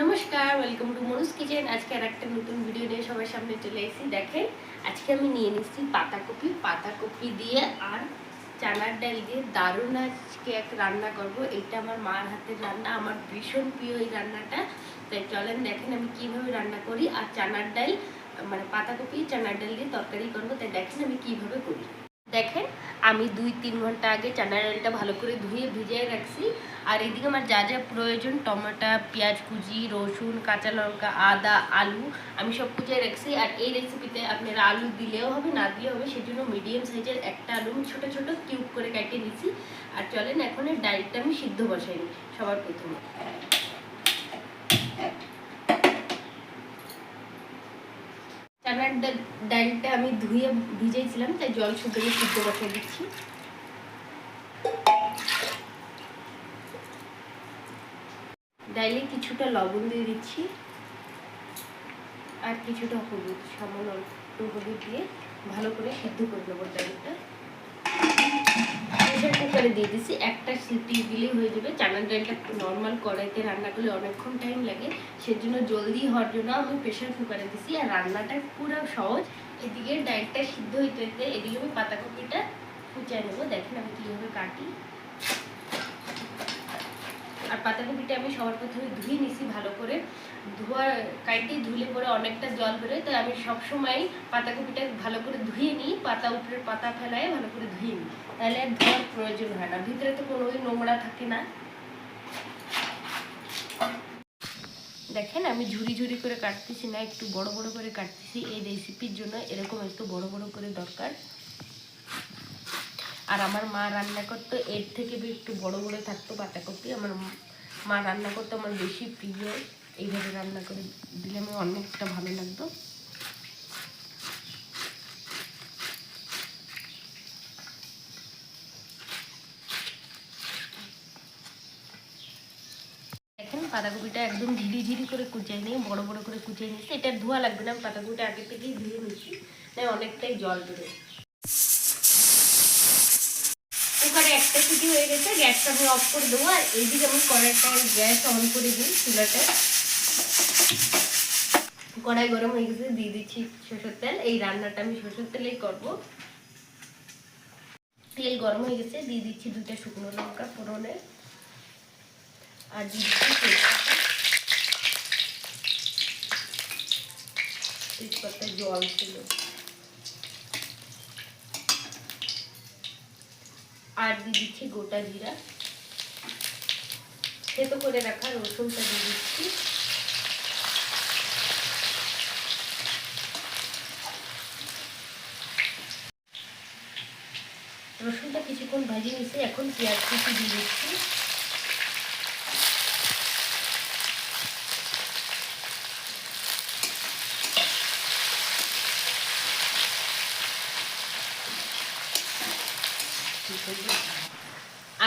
নমস্কার welcome to মনুস kitchen আজকে আর একটা নতুন ভিডিও নিয়ে সবার সামনে চলে এসেছি। দেখেন, আজকে আমি নিয়ে নিচ্ছি পাতাকপি। পাতাকপি দিয়ে আর চানার ডাল দিয়ে দারুণ আজকে এক রান্না করব। এটা আমার মার হাতের রান্না। আমার ভীষণ প্রিয় এই রান্নাটা। তাই চলেন দেখেন আমি কীভাবে রান্না করি আর চানার ডাল মানে পাতাকপি, চানার ডাল দিয়ে তরকারি করব। তাই দেখেন আমি কীভাবে করি। দেখেন আমি দুই তিন ঘণ্টা আগে চানার ডালটা ভালো করে ধুয়ে ভিজিয়ে রাখছি। আর এদিকে আমার যা যা প্রয়োজন, টমেটো, পেঁয়াজ কুচি, রসুন, কাঁচা লঙ্কা, আদা, আলু, আমি সব কুচিয়ে রাখছি। আর এই রেসিপিতে আপনারা আলু দিলেও হবে, না দিলেও হবে, সেজন্য মিডিয়াম সাইজের একটা আলু ছোটো ছোটো কিউব করে কেটে নিছি। আর চলেন, এখন ডালটা আমি সিদ্ধ বসাই নিই, সবার প্রথমে। চানার ডাল- ডালটা আমি ধুয়ে ভিজেছিলাম, তাই জল শুদ্ধ করে সিদ্ধ বসাই দিচ্ছি। ডাইলে কিছুটা লবণ দিয়ে দিচ্ছি, আর কিছুটা হলুদ, সামান্য হলুদ দিয়ে ভালো করে সিদ্ধ করে নেব ডালটা প্রেশার কুকারে দিয়ে দিচ্ছি একটা সিটি দিলেই হয়ে যাবে। চানার ডালটা নর্মাল কড়াইতে রান্না করলে অনেকক্ষণ টাইম লাগে। সেজন্য জলদি হওয়ার জন্য আমি প্রেশার কুকারে দিছি। আর রান্নাটা পুরো সহজ। এদিকে ডালটা সিদ্ধ হইতে হইতে এদিকে আমি পাতাকপিটা কুচাই নেব। দেখেন আমি কীভাবে কাটি। আর পাতাকপিটা আমি সবার প্রথমে ধুয়ে নিছি ভালো করে। ধোয়া কাইটে ধুলে পরে অনেকটা জল বেরোয়, তাই আমি সবসময় পাতাকপিটা ভালো করে ধুয়ে নিই, পাতা উপরের পাতা ফেলায় ভালো করে ধুয়ে নিই। তাহলে আর ধোয়ার প্রয়োজন হয় না, ভিতরে তো কোনো নোংরা থাকে না। দেখেন আমি ঝুড়ি ঝুড়ি করে কাটতেছি না, একটু বড় বড় করে কাটতেছি, এই রেসিপির জন্য এরকম একটু বড় বড় করে দরকার। আর আমার মা রান্না করতো, এর থেকে একটু বড় বড় থাকতো পাতাকপি আমার মা রান্না করতো, আমার বেশি প্রিয়। এইভাবে রান্না করে দিলে আমার অনেকটা ভালো লাগতো। পাতাকপিটা একদম ঝিরি ঝিরি করে কুচিয়ে নিয়ে, বড় বড় করে কুচিয়ে নিয়েছি। এটা ধোয়া লাগবে না, আমি পাতাকপিটা আগে থেকেই ধুয়ে নিচ্ছি তাই অনেকটাই জল বেরোয় কুকারে একটা সিটি হয়ে গেছে, গ্যাসটা আমি অফ করে দেবো, আর এইদিকে আমি কড়াইটা গ্যাস অন করে দিই চুলাটা কড়াই গরম হয়ে গেছে, দিয়ে দিচ্ছি সরষের তেল। এই রান্নাটা আমি সরষের তেলেই করব। তেল গরম হয়ে গেছে, দিয়ে দিচ্ছি দুটা শুকনো লঙ্কা ফোড়নে। আর দিয়ে দিচ্ছি তেজপাতা। জল ছিল। আর দিয়ে দিচ্ছি গোটা জিরা। সেতো করে রাখা রসুনটা দিয়ে দিচ্ছি। রসুনটা কিছুক্ষণ ভাজিয়ে নিয়েছি, এখন পেঁয়াজ কুচি দিয়ে দিচ্ছি।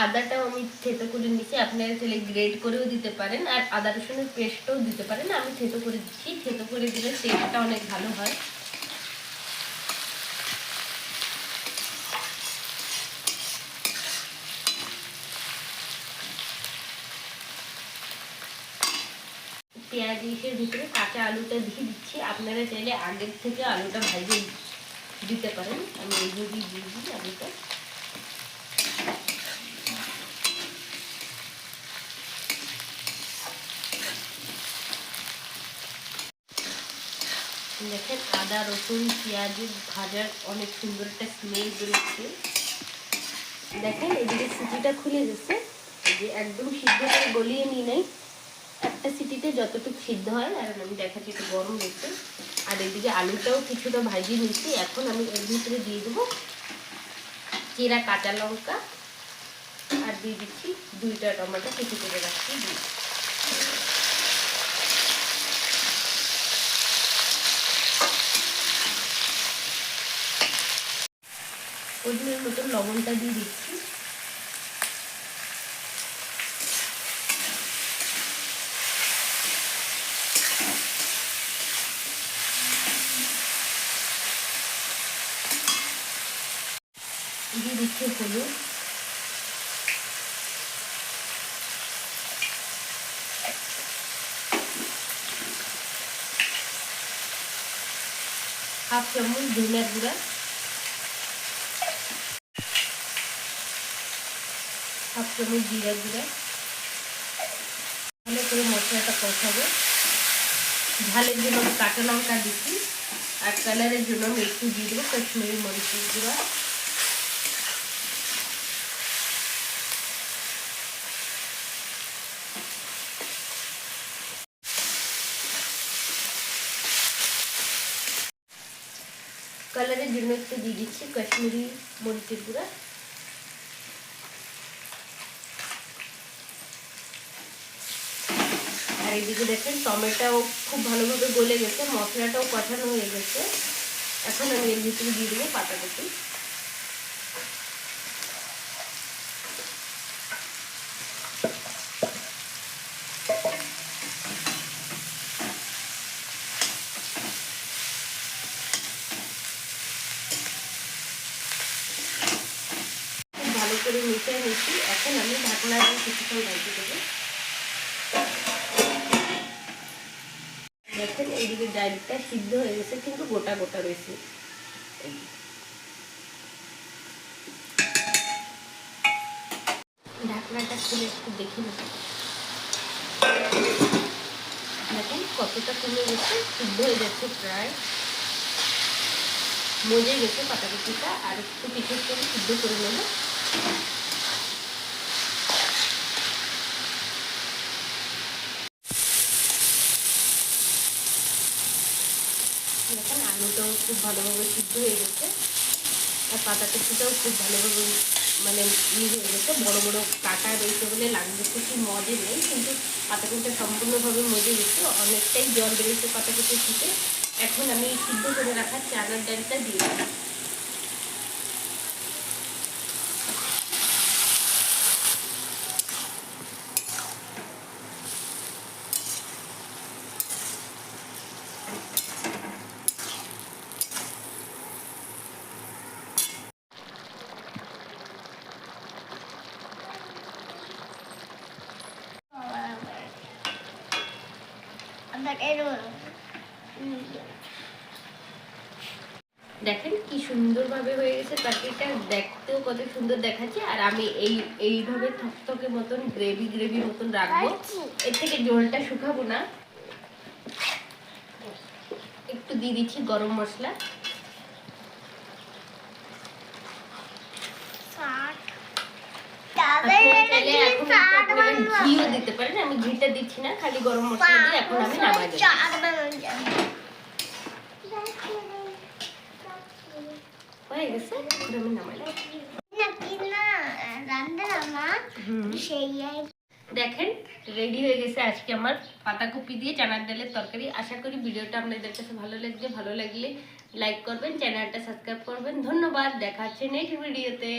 আদাটাও আমি থেতো করে নিচ্ছি আপনারা চাইলে গ্রেড করেও দিতে পারেন, আর আদা রসুনের পেস্টও দিতে পারেন, আমি থেতো করে দিচ্ছি, থেতো করে দিলে টেস্টটা অনেক ভালো হয়। পেঁয়াজ ইসের ভিতরে কাঁচা আলুটা দিয়ে দিচ্ছি, আপনারা চাইলে আগের থেকে আলুটা ভাজে দিতে পারেন, আমি এইভাবেই দিয়ে দিই আলুটা। দেখেন আদা, রসুন, পেঁয়াজ ভাজার অনেক সুন্দর একটা স্মেল বেরোচ্ছে। দেখেন এদিকে সিটিটা খুলে গেছে। যে একদম সিদ্ধ করে গলিয়ে নিই নাই। একটা সিটিতে যতটুকু সিদ্ধ হয়, আর আমি দেখাচ্ছি একটু গরম হচ্ছে আর এদিকে আলুটাও কিছুটা ভাজিয়ে নিচ্ছি এখন আমি এর ভিতরে দিয়ে দেবো চিরা কাঁচা লঙ্কা। আর দিয়ে দিচ্ছি দুইটা টমেটো, কিছু করে রাখছি দিয়ে পরিমাণ মতন লবণটা দিয়ে দিচ্ছি। দিয়ে দিচ্ছি হলুদ। হাফ চামচ ধনিয়া গুঁড়া। হাফ চামচ জিরা। গুঁড়া ভালো করে মশলাটা কষাবো। ঝালের জন্য কাঁচা লঙ্কা দিচ্ছি। আর কালারের জন্য আমি একটু দিয়ে দেবো কাশ্মীরি মরিচের গুঁড়া। কালারের জন্য একটু দিয়ে দিচ্ছি কাশ্মীরি মরিচের গুঁড়া। এদিকে দেখেন, টমেটোও খুব ভালোভাবে গলে গেছে, মশলাটাও কষানো হয়ে গেছে। এখন আমি এর ভিতরে দিয়ে দেবো পাতাকপি। ভালো করে মিশিয়ে নিচ্ছি। এখন আমি ঢাকনা দিয়ে কিছুক্ষণ ঢাকি দেবো। এইদিকে ডালটা সিদ্ধ হয়ে গেছে, কিন্তু গোটা গোটা রয়েছে। ঢাকনাটা খুলে একটু দেখে নেব দেখেন কতটা কমে গেছে, সিদ্ধ হয়ে যাচ্ছে প্রায়। মজে গেছে পাতাকপিটা, আর একটু কিছুক্ষণ সিদ্ধ করে নেব। দেখেন আলুটাও খুব ভালোভাবে সিদ্ধ হয়ে গেছে। আর পাতা কুচিটাও খুব ভালোভাবে মানে ই হয়ে গেছে। বড়ো বড়ো কাটা রয়েছে বলে লাগবে কিছু মজে নেই, কিন্তু পাতাকপিটা সম্পূর্ণভাবে মজে গেছে। অনেকটাই জল বেরিয়েছে পাতাকপির থেকে এখন আমি সিদ্ধ করে রাখা চানার ডালটা দিয়ে দেবো দেখেন কি সুন্দরভাবে হয়ে গেছে পাখিটা দেখতেও কত সুন্দর দেখাচ্ছে। আর আমি এই এইভাবে থকথকে মতন গ্রেভি গ্রেভি মতন রাখব। এর থেকে জলটা শুকাবো না। একটু দিয়ে দিচ্ছি গরম মশলা আপনারা চাইলে এখন একটু আপনারা ঘিও দিতে পারেন আমি ঘিটা দিচ্ছি না খালি গরম মশলা দিয়ে এখন আমি নামাই হয়ে গেছে আমি নামাই দেখেন রেডি হয়ে গেছে আজকে আমার পাতাকপি দিয়ে চানার ডালের তরকারি। আশা করি ভিডিওটা আপনাদের কাছে ভালো লাগছে ভালো লাগলে লাইক করবেন চ্যানেলটা সাবস্ক্রাইব করবেন। ধন্যবাদ দেখা হচ্ছে নেক্সট ভিডিওতে